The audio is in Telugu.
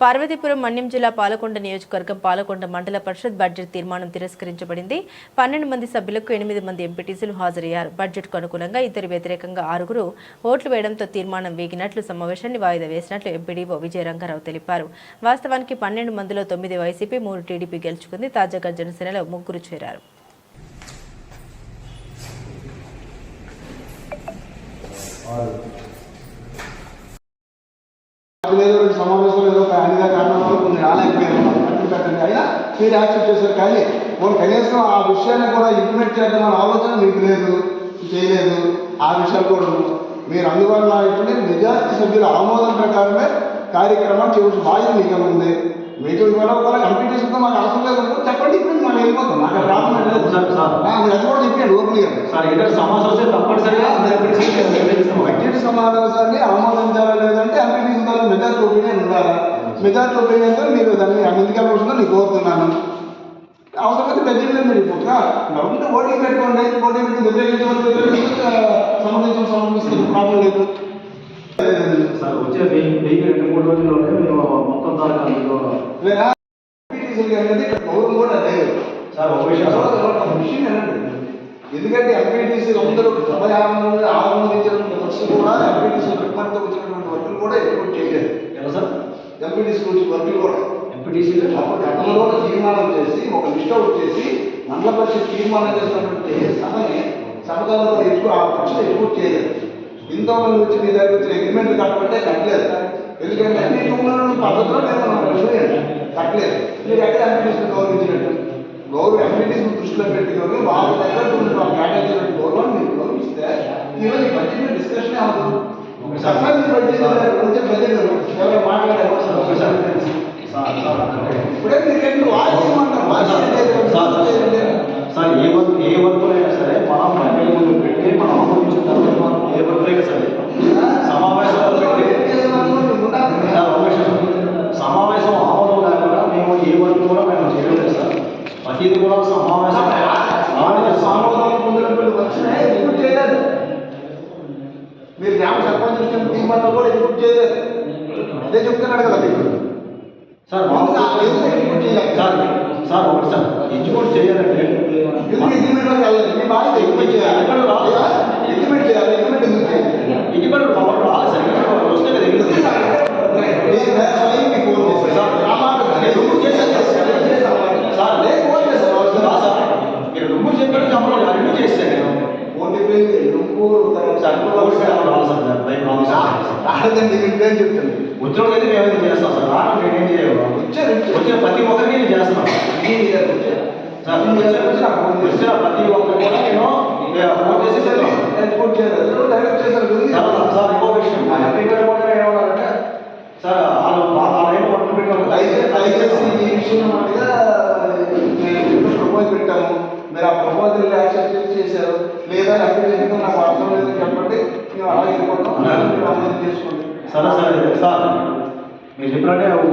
పార్వతీపురం మన్యం జిల్లా పాలకొండ నియోజకవర్గం పాలకొండ మండల పరిషత్ బడ్జెట్ తీర్మానం తిరస్కరించబడింది. పన్నెండు మంది సభ్యులకు ఎనిమిది మంది ఎంపీటీసీలు హాజరయ్యారు. బడ్జెట్కు అనుకూలంగా ఇద్దరు వ్యతిరేకంగా ఆరుగురు ఓట్లు వేయడంతో తీర్మానం వేగినట్లు సమావేశాన్ని వాయిదా వేసినట్లు ఎంపీడీఓ విజయరంగారావు తెలిపారు. వాస్తవానికి పన్నెండు మందిలో తొమ్మిది వైసీపీ మూడు టీడీపీ గెలుచుకుంది. తాజాగా జనసేనలో ముగ్గురు చేరారు. సమావేశం మీరు యాక్సెప్ట్ చేశారు. కానీ మనం కనీసం ఆ విషయాన్ని కూడా ఇంప్లిమెంట్ చేద్దామన్న ఆలోచన మీకు లేదు చేయలేదు. ఆ విషయాలు కూడా. మీరు అందువల్ల ఏంటంటే మెజార్టీ సభ్యుల ఆమోదం ప్రకారమే కార్యక్రమం చేయవలసిన బాధ్యత మీకు ఉంది. మీకు ఇవాళ ఒకవేళ కంప్లీటేషన్తో మాకు అవసరం లేదు చెప్పండి ఇప్పుడు మనం వెళ్ళిపోతాం. నాకు ప్రాబ్లం లేదు. Sir, sir. మీరు అది కూడా చెప్పాడు ఓపెన్ సార్ సమస్య వస్తే తప్పనిసరిగా సమావేశాన్ని ఆమోదించాలా లేదంటే మెజార్టీ ఒపీనియన్ ఉండాలా మెజార్టీ ఒపీనియన్తో మీరు దాన్ని ముందుకెళ్ళవలసిందో నేను కోరుతున్నాను. అవసరమైతే మీద మీరు ఇప్పుడు ఉంటే ఓటింగ్ పెట్టుకోండి ఓటింగ్ సమర్థించడం సమర్థిస్తుంది ప్రాబ్లం లేదు. సార్ వచ్చే వెయ్యి వెయ్యి రెండు మూడు రోజుల్లోనే మేము మొత్తం దాకా అందులో లేదా ఎంపీటీసీలు అనేది ఇక్కడ గౌరవం కూడా లేదు సార్ ఒక విషయం సార్. ఒక విషయం ఏంటంటే ఎందుకంటే ఎంపీటీసీలు అందరూ సభ కూడా రికమెండ్తో వచ్చినటువంటి వర్కులు కూడా ఎక్కువ చేయలేదు. ఎలా సార్? ఎంపీటీసీ గురించి వర్కులు కూడా. ఎంపీటీసీలు గతంలో కూడా తీర్మానం చేసి ఒక లిస్ట్ అవుట్ చేసి మండల పరిషత్ తీర్మానం చేసినటువంటి సభని సభలో ఎక్కువ ఆ పక్షులు ఎక్కువ చేయలేదు. ఎంతో మంది వచ్చి మీ దగ్గర వచ్చిన అగ్రిమెంట్ కట్టమంటే కట్టలేదు. ఎందుకంటే అన్ని రూములను పద్ధతిలో నేను కట్టలేదు. మీరు ఎక్కడ ఎంపీటీసీని గౌరవించినట్టు? గౌరవ ఎంపీటీసీని దృష్టిలో పెట్టుకొని వాళ్ళ దగ్గర సార్ ఏ వర్క్ ఏ వర్క్ అయినా సరే మనం పన్నెండు ముందు పెట్టి మనం ఆమోదించిన తర్వాత మనం ఏ వర్క్ అయినా సరే సమావేశంలో పెట్టి సమావేశం ఆమోదం లేకుండా మేము ఏ వర్క్ కూడా మేము చేయలేదు సార్. ప్రతిది కూడా సమావేశం ఆమోదం మీరు గ్రామ సర్పంచ్ ఇచ్చిన తీర్మానం కూడా ఎగ్జిక్యూట్ చేయలేదు అదే చెప్తున్నాడు కదా మాకు సార్ సార్ ఒకటి సార్ ఎగ్జిక్యూట్ చేయాలంటే ఎందుకు అగ్రిమెంట్లోకి వెళ్ళాలి మీ బాధ్యత అగ్రిమెంట్ చేయాలి ఎక్కడ రాదు సార్. అగ్రిమెంట్ చేయాలి అగ్రిమెంట్ ఎందుకు చేయాలి ఎగ్జిక్యూట్ పవర్ రాదు సార్ ఎగ్జిక్యూట్ వస్తే కదా మీరు ఎగ్జిక్యూట్ నేను స్వయంకి ఫోన్ చేశాను. సార్, గ్రామాలకు నేను రుమ్ము చేశాను సార్. సార్, లేకపోతే సార్, రా సార్ మీరు రుమ్ము చెప్పారు చెప్పడం రెండు చేస్తాను నేను ఫోన్ చెప్పేది రుంపూరు సార్ కోర్టు మీద రాదు సార్ దాని భయం రాదు సార్ రాలేదండి మీకు ఏం చెప్తాను ఉద్యోగం అయితే మేము ఏదైతే చేస్తాం సార్ నేనేం చేయవు వచ్చారు వచ్చే ప్రతి ఒక్కరికి నేను చేస్తున్నాను సార్ వచ్చిన వచ్చిన ప్రతి ఒక్కరికి కూడా నేను ఏ, ఫోన్ చేసి సార్, ఇంకో విషయం కూడా ఏమన్నారంటే సార్ వాళ్ళు వాళ్ళైనా పట్టు పెట్టుకోవాలి దయచేసి ఈ విషయం మటుగా మేము ప్రపోజ్ పెట్టాము మీరు ఆ ప్రపోజల్ యాక్సెప్ట్ చేశారు లేదా అప్లికేషన్ నాకు అవసరం లేదని చెప్పండి మేము అలాగే వెళ్ళిపోతాం మీరు ఆమోదం చేసుకోండి సరే సరే సార్ మీరు చెప్పినట్టే ఒకటి